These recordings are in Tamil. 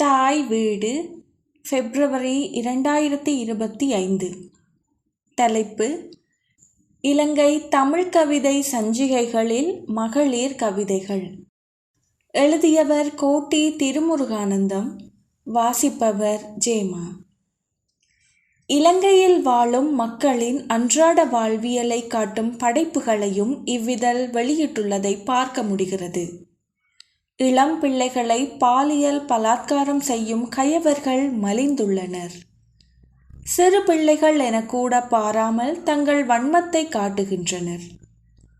தாய் வீடு பிப்ரவரி இரண்டாயிரத்தி இருபத்தி ஐந்து. தலைப்பு இலங்கை தமிழ் கவிதை சஞ்சிகைகளில் மகளிர் கவிதைகள். எழுதியவர் கோட்டி திருமுருகானந்தம் வாசிப்பவர் ஜேமா. இலங்கையில் வாழும் மக்களின் அன்றாட வாழ்வியலை காட்டும் படைப்புகளையும் இவ்விதழ் வெளியிட்டுள்ளதை பார்க்க முடிகிறது. இளம் பிள்ளைகளை பாலியல் பலாத்காரம் செய்யும் கயவர்கள் மலிந்துள்ளனர். சிறு பிள்ளைகள் என கூட பாராமல் தங்கள் வன்மத்தை காட்டுகின்றனர்.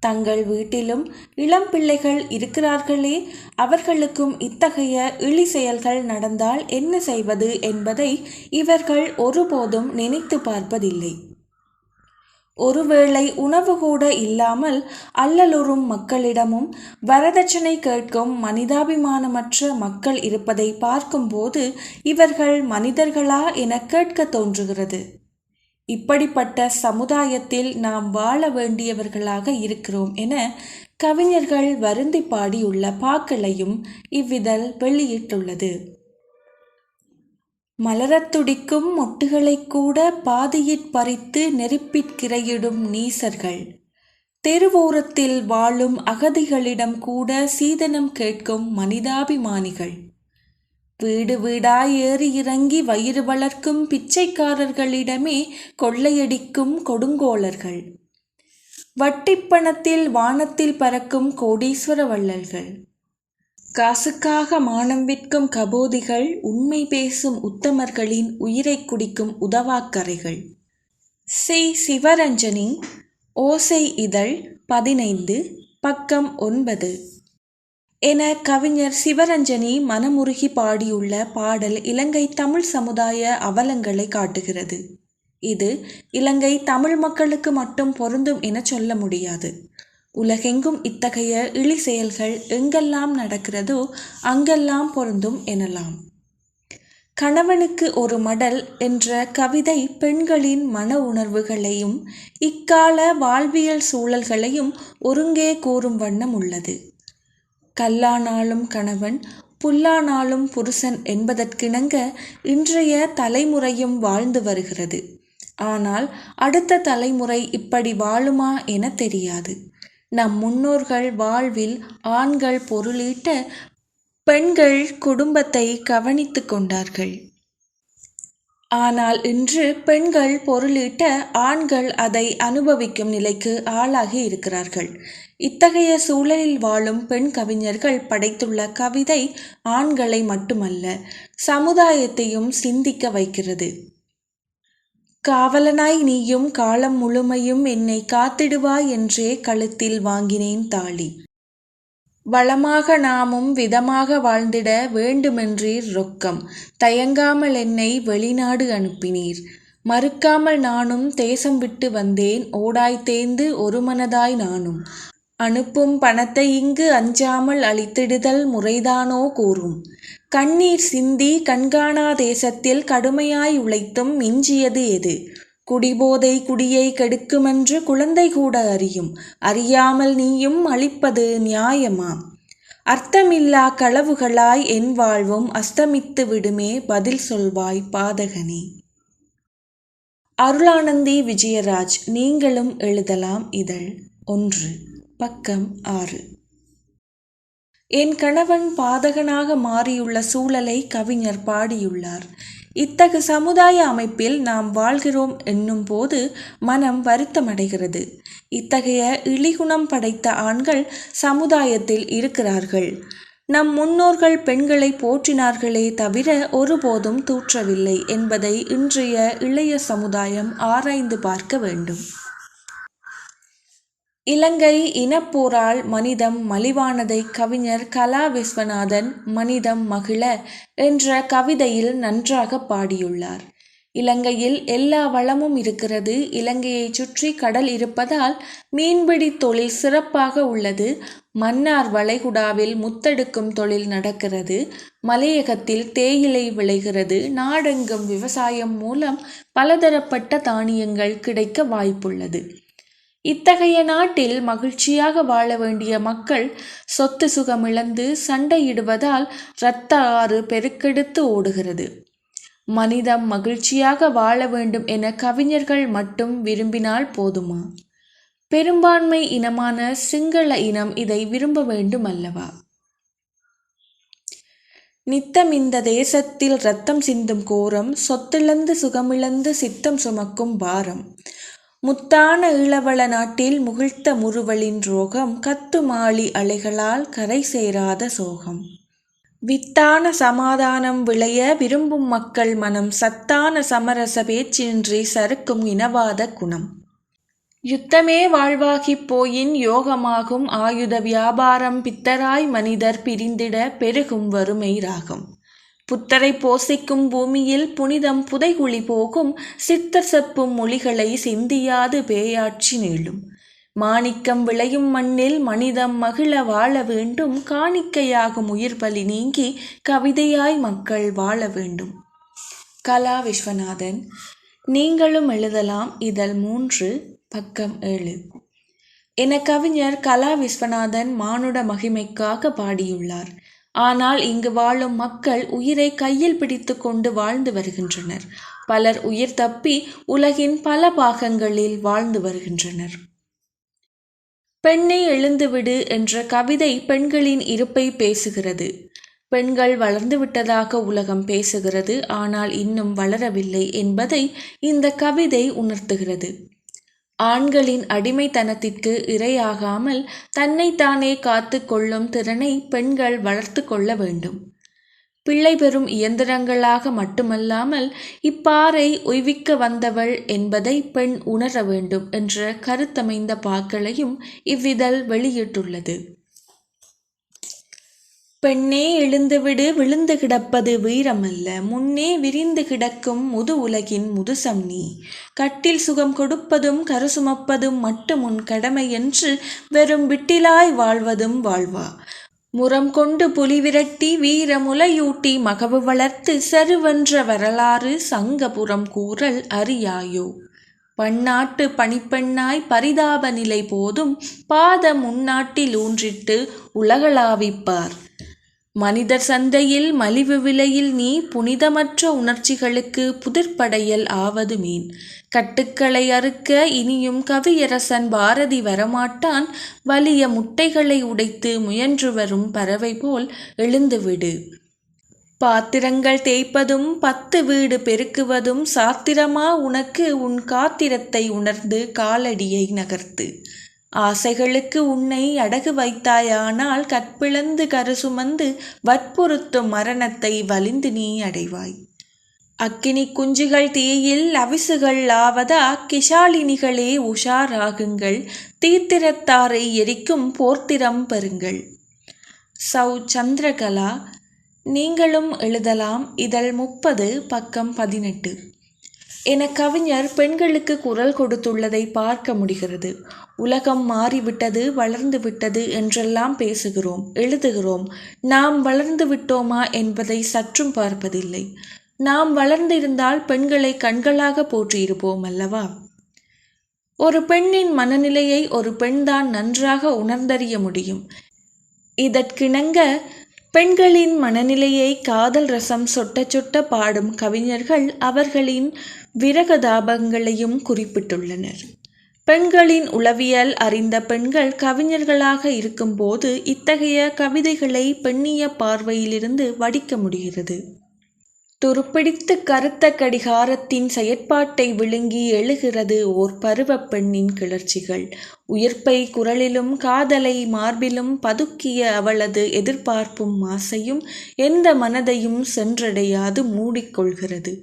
தங்கள் வீட்டிலும் இளம் பிள்ளைகள் இருக்கிறார்களே அவர்களுக்கும் இத்தகைய இழி செயல்கள் நடந்தால் என்ன செய்வது என்பதை இவர்கள் ஒருபோதும் நினைத்து பார்ப்பதில்லை. ஒருவேளை உணவு கூட இல்லாமல் அல்லலுறும் மக்களிடமும் வரதட்சணை கேட்கும் மனிதாபிமானமற்ற மக்கள் இருப்பதை பார்க்கும்போது இவர்கள் மனிதர்களா என கேட்க தோன்றுகிறது. இப்படிப்பட்ட சமுதாயத்தில் நாம் வாழ வேண்டியவர்களாக இருக்கிறோம் என கவிஞர்கள் வருந்தி பாடியுள்ள பாக்களையும் இவ்விதழ் வெளியிட்டுள்ளது. மலரத் துடிக்கும் மொட்டுகளைக் கூட பாதியிற் பறித்து நெருப்பிற்கிரையிடும் நீசர்கள். தெருவோரத்தில் வாழும் அகதிகளிடம் கூட சீதனம் கேட்கும் மனிதாபிமானிகள். வீடு வீடாய் ஏறி இறங்கி வயிறு வளர்க்கும் பிச்சைக்காரர்களிடமே கொள்ளையடிக்கும் கொடுங்கோளர்கள் வட்டிப்பணத்தில் வானத்தில் பறக்கும் கோடீஸ்வர வள்ளல்கள். காசுக்காக மானம் விற்கும் கபோதிகள் உண்மை பேசும் உத்தமர்களின் உயிரை குடிக்கும் உதவாக்கரைகள். சி. சிவரஞ்சனி ஓசை இதழ் பதினைந்து பக்கம் ஒன்பது. என கவிஞர் சிவரஞ்சனி மனமுருகி பாடியுள்ள பாடல் இலங்கை தமிழ் சமுதாய அவலங்களை காட்டுகிறது. இது இலங்கை தமிழ் மக்களுக்கு மட்டும் பொருந்தும் என சொல்ல முடியாது. உலகெங்கும் இத்தகைய இழி செயல்கள் எங்கெல்லாம் நடக்கிறதோ அங்கெல்லாம் பொருந்தும் எனலாம். கணவனுக்கு ஒரு மடல் என்ற கவிதை பெண்களின் மன உணர்வுகளையும் இக்கால வாழ்வியல் சூழல்களையும் ஒருங்கே கூறும் வண்ணம் உள்ளது. கல்லானாலும் கணவன் புல்லானாலும் புருஷன் என்பதற்கிணங்க இன்றைய தலைமுறையும் வாழ்ந்து வருகிறது. ஆனால் அடுத்த தலைமுறை இப்படி வாழுமா என தெரியாது. நம் முன்னோர்கள் வாழ்வில் ஆண்கள் பொருளீட்ட பெண்கள் குடும்பத்தை கவனித்து கொண்டார்கள். ஆனால் இன்று பெண்கள் பொருளீட்ட ஆண்கள் அதை அனுபவிக்கும் நிலைக்கு ஆளாகி இருக்கிறார்கள். இத்தகைய சூழலில் வாழும் பெண் கவிஞர்கள் படைத்துள்ள கவிதை ஆண்களை மட்டுமல்ல சமுதாயத்தையும் சிந்திக்க வைக்கிறது. காவலனாய் நீயும் காலம் முழுமையும் என்னை காத்திடுவாய் என்றே கழுத்தில் வாங்கினேன் தாலி வளமாக நாமும் விதமாக வாழ்ந்திட வேண்டுமென்றீர் ரொக்கம். தயங்காமல் என்னை வெளிநாடு அனுப்பினீர். மறுக்காமல் நானும் தேசம் விட்டு வந்தேன். ஓடாய் தேர்ந்து ஒரு மனதாய் நானும். அனுப்பும் பணத்தை இங்கு அஞ்சாமல் அழித்திடுதல் முறைதானோ கூறும். கண்ணீர் சிந்தி கண்காணா தேசத்தில் கடுமையாய் உழைத்தும் மிஞ்சியது எது? குடிபோதை குடியை கெடுக்குமென்று குழந்தை கூட அறியும். அறியாமல் நீயும் அழிப்பது நியாயமா? அர்த்தமில்லா களவுகளாய் என் வாழ்வும் அஸ்தமித்து விடுமே பதில் சொல்வாய் பாதகனே. அருளானந்தி விஜயராஜ் நீங்களும் எழுதலாம் இதழ் ஒன்று பக்கம் ஆறு. என் கணவன் பாதகனாக மாறியுள்ள சூழலை கவிஞர் பாடியுள்ளார். இத்தகு சமுதாய அமைப்பில் நாம் வாழ்கிறோம் என்னும் போது மனம் வருத்தமடைகிறது. இத்தகைய இழிகுணம் படைத்த ஆண்கள் சமுதாயத்தில் இருக்கிறார்கள். நம் முன்னோர்கள் பெண்களை போற்றினார்களே தவிர ஒருபோதும் தூற்றவில்லை என்பதை இன்றைய இளைய சமுதாயம் ஆராய்ந்து பார்க்க வேண்டும். இலங்கை இனப்போரால் மனிதம் மலிவானதை கவிஞர் கலா விஸ்வநாதன் மனிதம் மகிழ என்ற கவிதையில் நன்றாக பாடியுள்ளார். இலங்கையில் எல்லா வளமும் இருக்கிறது. இலங்கையை சுற்றி கடல் இருப்பதால் மீன்பிடி தொழில் சிறப்பாக உள்ளது. மன்னார் வளைகுடாவில் முத்தெடுக்கும் தொழில் நடக்கிறது. மலையகத்தில் தேயிலை விளைகிறது. நாடெங்கும் விவசாயம் மூலம் பலதரப்பட்ட தானியங்கள் கிடைக்க வாய்ப்புள்ளது. இத்தகைய நாட்டில் மகிழ்ச்சியாக வாழ வேண்டிய மக்கள் சொத்து சுகமிழந்து சண்டையிடுவதால் இரத்த ஆறு பெருக்கெடுத்து ஓடுகிறது. மனிதம் மகிழ்ச்சியாக வாழ வேண்டும் என கவிஞர்கள் மட்டும் விரும்பினால் போதுமா? பெரும்பான்மை இனமான சிங்கள இனம் இதை விரும்ப வேண்டும் அல்லவா? நித்தம் இந்த தேசத்தில் ரத்தம் சிந்தும் கோரம் சொத்திழந்து சுகமிழந்து சித்தம் சுமக்கும் பாரம். முத்தான ஈழவள நாட்டில் முகிழ்த்த முறுவலின் ரோகம் கத்துமாளி அலைகளால் கரை சேராத சோகம். வித்தான சமாதானம் விளைய விரும்பும் மக்கள் மனம் சத்தான சமரச பேச்சின்றி சறுக்கும் இனவாத குணம். யுத்தமே வாழ்வாகிப் போயின் யோகமாகும் ஆயுத வியாபாரம் பித்தராய் மனிதர் பிரிந்திட பெருகும் வறுமை ராகம். புத்தரை போசிக்கும் பூமியில் புனிதம் புதைகுழி போகும் சித்தர் செப்பும் மொழிகளை சிந்தியாது பேயாட்சி நீளும். மாணிக்கம் விளையும் மண்ணில் மனிதம் மகிழ வாழ வேண்டும் காணிக்கையாகும் உயிர் பலி நீங்கி கவிதையாய் மக்கள் வாழ வேண்டும். கலா விஸ்வநாதன் நீங்களும் எழுதலாம் இதழ் மூன்று பக்கம் ஏழு. என கவிஞர் கலா விஸ்வநாதன் மானுட மகிமைக்காக பாடியுள்ளார். ஆனால் இங்கு வாழும் மக்கள் உயிரை கையில் பிடித்து கொண்டு வாழ்ந்து வருகின்றனர். பலர் உயிர் தப்பி உலகின் பல பாகங்களில் வாழ்ந்து வருகின்றனர். பெண்ணை எழுந்துவிடு என்ற கவிதை பெண்களின் இருப்பை பேசுகிறது. பெண்கள் வளர்ந்து விட்டதாக உலகம் பேசுகிறது ஆனால் இன்னும் வளரவில்லை என்பதை இந்த கவிதை உணர்த்துகிறது. ஆண்களின் அடிமைத்தனத்திற்கு இரையாகாமல் தன்னைத்தானே காத்து கொள்ளும் திறனை பெண்கள் வளர்த்து கொள்ள வேண்டும். பிள்ளை பெறும் இயந்திரங்களாக மட்டுமல்லாமல் இப்பாறை உய்விக்க வந்தவள் என்பதை பெண் உணர வேண்டும் என்ற கருத்தமைந்த பாக்களையும் இவ்விதழ் வெளியிட்டுள்ளது. பெண்ணே எழுந்துவிடு விழுந்து கிடப்பது வீரமல்ல. முன்னே விரிந்து கிடக்கும் முது உலகின் முதுசம் நீ. கட்டில் சுகம் கொடுப்பதும் கருசுமப்பதும் மட்டும் உன் கடமை என்று வெறும் விட்டிலாய் வாழ்வதும் வாழ்வா. முரம் கொண்டு புலி விரட்டி வீர முலையூட்டி மகவு வளர்த்து சருவென்ற வரலாறு சங்கபுரம் கூறல் அறியாயோ. பன்னாட்டு பணிப்பெண்ணாய் பரிதாப நிலை போதும் பாத முன்னாட்டில் ஊன்றிட்டு உலகளாவிப்பார். மனிதர் சந்தையில் மலிவு விலையில் நீ புனிதமற்ற உணர்ச்சிகளுக்கு புதிர்படையல் ஆவது மீன். கட்டுக்களை அறுக்க இனியும் கவியரசன் பாரதி வரமாட்டான். வலிய முட்டைகளை உடைத்து முயன்று வரும் பறவை போல் எழுந்துவிடு. பாத்திரங்கள் தேய்ப்பதும் பத்து வீடு பெருக்குவதும் சாத்திரமா உனக்கு உன் காத்திரத்தை உணர்ந்து காலடியை நகர்த்து. ஆசைகளுக்கு உன்னை அடகு வைத்தாயானால் கற்பிழந்து கருசுமந்து வற்புறுத்தும் மரணத்தை வலிந்து நீ அடைவாய். அக்கினி குஞ்சுகள் தீயில் அவிசுகள் ஆவதா கிஷாலினிகளே உஷாராகுங்கள். தீத்திரத்தாரை எரிக்கும் போர்த்திரம் பெறுங்கள். சௌ சந்திரகலா நீங்களும் எழுதலாம். இதழ் முப்பது பக்கம் பதினெட்டு. என கவிஞர் பெண்களுக்கு குரல் கொடுத்துள்ளதை பார்க்க முடிகிறது. உலகம் மாறிவிட்டது வளர்ந்து விட்டது என்றெல்லாம் பேசுகிறோம் எழுதுகிறோம். நாம் வளர்ந்து விட்டோமா என்பதை சற்றும் பார்ப்பதில்லை. நாம் வளர்ந்திருந்தால் பெண்களை கண்களாக போற்றியிருப்போம் அல்லவா? ஒரு பெண்ணின் மனநிலையை ஒரு பெண்தான் நன்றாக உணர்ந்தறிய முடியும். இதற்கிணங்க பெண்களின் மனநிலையை காதல் ரசம் சொட்ட சொட்ட பாடும் கவிஞர்கள் அவர்களின் விரகதாபங்களையும் குறிப்பிட்டுள்ளனர். பெண்களின் உளவியல் அறிந்த பெண்கள் கவிஞர்களாக இருக்கும்போது இத்தகைய கவிதைகளை பெண்ணிய பார்வையிலிருந்து வடிக்க முடிகிறது. துருப்பிடித்து கருத்த கடிகாரத்தின் செயற்பாட்டை விழுங்கி எழுகிறது ஓர் பருவ பெண்ணின் கிளர்ச்சிகள். உயிர்ப்பை குரலிலும் காதலை மார்பிலும் பதுக்கிய அவளது எதிர்பார்ப்பும் ஆசையும் எந்த மனதையும் சென்றடையாது மூடிக்கொள்கிறது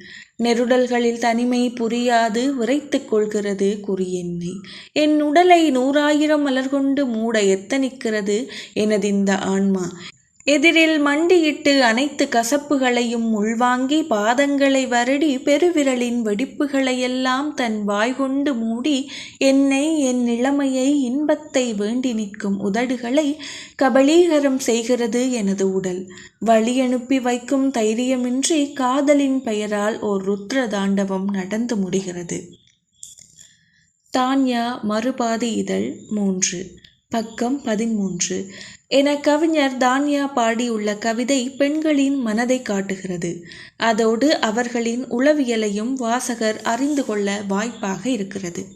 நெருடல்களில் தனிமை புரியாது விரைத்து கொள்கிறது குறியென்னை என் உடலை நூறாயிரம் மலர்கொண்டு மூட எத்தனிக்கிறது எனதிந்த ஆன்மா. எதிரில் மண்டியிட்டு அனைத்து கசப்புகளையும் உள்வாங்கி பாதங்களை வருடி பெருவிரலின் வெடிப்புகளையெல்லாம் தன் வாய்கொண்டு மூடி என்னை என் நிலைமையை இன்பத்தை வேண்டி நிற்கும் உதடுகளை கபலீகரம் செய்கிறது எனது உடல். வழி அனுப்பி வைக்கும் தைரியமின்றி காதலின் பெயரால் ஓர் ருத்ர தாண்டவம் நடந்து முடிகிறது. தான்யா மறுபாதி இதழ் மூன்று. பக்கம் பதிமூன்று என கவிஞர் தான்யா பாடியுள்ள கவிதை பெண்களின் மனதை காட்டுகிறது. அதோடு அவர்களின் உளவியலையும் வாசகர் அறிந்து கொள்ள வாய்ப்பாக இருக்கிறது.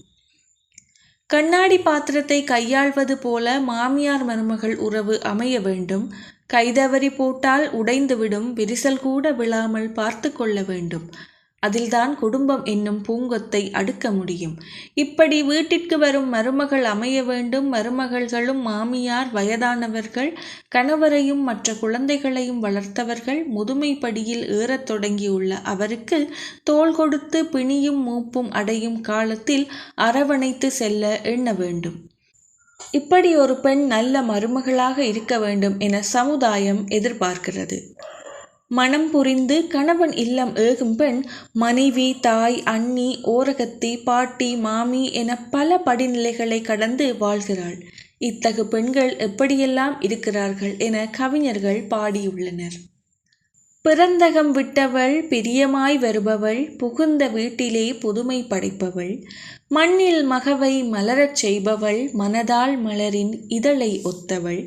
கண்ணாடி பாத்திரத்தை கையாள்வது போல மாமியார் மருமகள் உறவு அமைய வேண்டும். கைதவறி போட்டால் உடைந்துவிடும் விரிசல் கூட விழாமல் பார்த்து கொள்ள வேண்டும். அதில்தான் குடும்பம் என்னும் பூங்கொத்தை அடுக்க முடியும். இப்படி வீட்டிற்கு வரும் மருமகள் அமைய வேண்டும். மருமகள்களும் மாமியார் வயதானவர்கள் கணவரையும் மற்ற குழந்தைகளையும் வளர்த்தவர்கள் முதுமை படியில் ஏறத் தொடங்கியுள்ள அவருக்கு தோள் கொடுத்து பிணியும் மூப்பும் அடையும் காலத்தில் அரவணைத்து செல்ல எண்ண வேண்டும். இப்படி ஒரு பெண் நல்ல மருமகளாக இருக்க வேண்டும் என சமுதாயம் எதிர்பார்க்கிறது. மனம் புரிந்து கணவன் இல்லம் ஏகும் பெண் மனைவி தாய் அண்ணி ஓரகத்தி பாட்டி மாமி என பல படிநிலைகளை கடந்து வாழ்கிறாள். இத்தகு பெண்கள் எப்படியெல்லாம் இருக்கிறார்கள் என கவிஞர்கள் பாடியுள்ளனர். பிறந்தகம் விட்டவள் பிரியமாய் வருபவள் புகுந்த வீட்டிலே புதுமை படைப்பவள் மண்ணில் மகவை மலரச் செய்பவள் மனதால் மலரின் இதழை ஒத்தவள்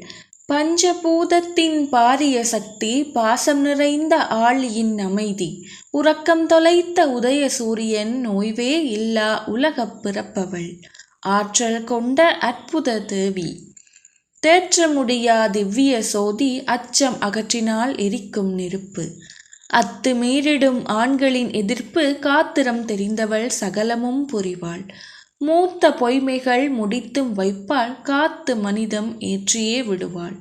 பஞ்சபூதத்தின் பாரிய சக்தி பாசம் நிறைந்த ஆழியின் அமைதி உறக்கம் தொலைத்த உதய சூரியன் நோய்வே இல்லா உலகப் பிறப்பவள். ஆற்றல் கொண்ட அற்புத தேவி. தேற்ற முடியா திவ்ய சோதி அச்சம் அகற்றினால் எரிக்கும் நெருப்பு. அத்து மீறிடும் ஆண்களின் எதிர்ப்பு காத்திரம் தெரிந்தவள் சகலமும் புரிவாள். மூத்த பொய்மைகள் முடித்தும் வைப்பாள் காத்து மனிதம் ஏற்றியே விடுவாள்.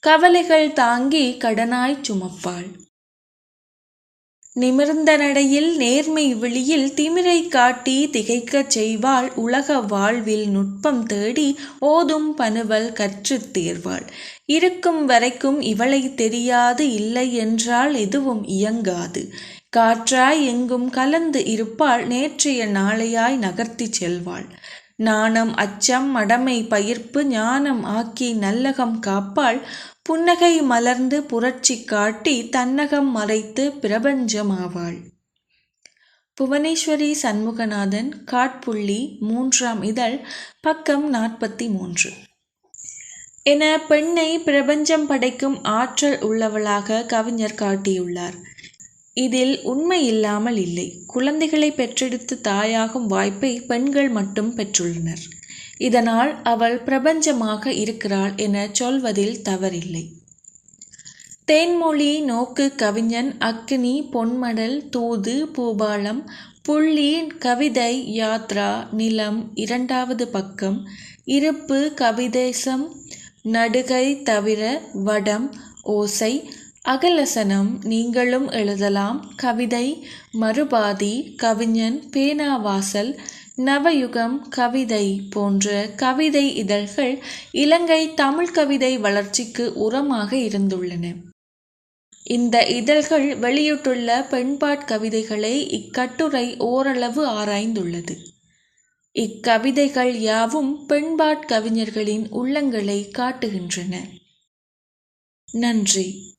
கவலைகள் தாங்கி கடனாய் சுமப்பாள். நிமிர்ந்த நடையில் நேர்மை விழியில் திமிரை காட்டி திகைக்கச் செய்வாள். உலக வாழ்வில் நுட்பம் தேடி ஓதும் பனுவல் கற்றுத் தேர்வாள். இருக்கும் வரைக்கும் இவளை தெரியாது இல்லை என்றால் எதுவும் இயங்காது. காற்றாய் எங்கும் கலந்து இருப்பாள் நேற்றைய நாளையாய் நகர்த்திச் செல்வாள். நாணம் அச்சம் மடமை பயிர்ப்பு ஞானம் ஆக்கி நல்லகம் காப்பாள். புன்னகை மலர்ந்து புரட்சி காட்டி தன்னகம் மறைத்து பிரபஞ்சமாவாள். புவனேஸ்வரி சண்முகநாதன் காட்புள்ளி மூன்றாம் இதழ் பக்கம் நாற்பத்தி மூன்று என பெண்ணை பிரபஞ்சம் படைக்கும் ஆற்றல் உள்ளவளாக கவிஞர் காட்டியுள்ளார். இதில் உண்மை இல்லாமல் இல்லை. குழந்தைகளை பெற்றெடுத்து தாயாகும் வாய்ப்பை பெண்கள் மட்டும் பெற்றுள்ளனர். இதனால் அவள் பிரபஞ்சமாக இருக்கிறாள் என சொல்வதில் தவறில்லை. தேன்மொழி நோக்கு கவிஞன் அக்னி பொன்மடல் தூது பூபாலம் புள்ளி கவிதை யாத்ரா நிலம் இரண்டாவது பக்கம் இருப்பு கவிதேசம் நடுகை தவிர வடம் ஓசை அகலசனம் நீங்களும் எழுதலாம். கவிதை மறுபாதி கவிஞன் பேனாவாசல் நவயுகம் கவிதை போன்ற கவிதை இதழ்கள் இலங்கை தமிழ் கவிதை வளர்ச்சிக்கு உரமாக இருந்துள்ளன. இந்த இதழ்கள் வெளியிட்டுள்ள பெண்பாட் கவிதைகளை இக்கட்டுரை ஓரளவு ஆராய்ந்துள்ளது. இக்கவிதைகள் யாவும் பெண்பாட் கவிஞர்களின் உள்ளங்களை காட்டுகின்றன. நன்றி.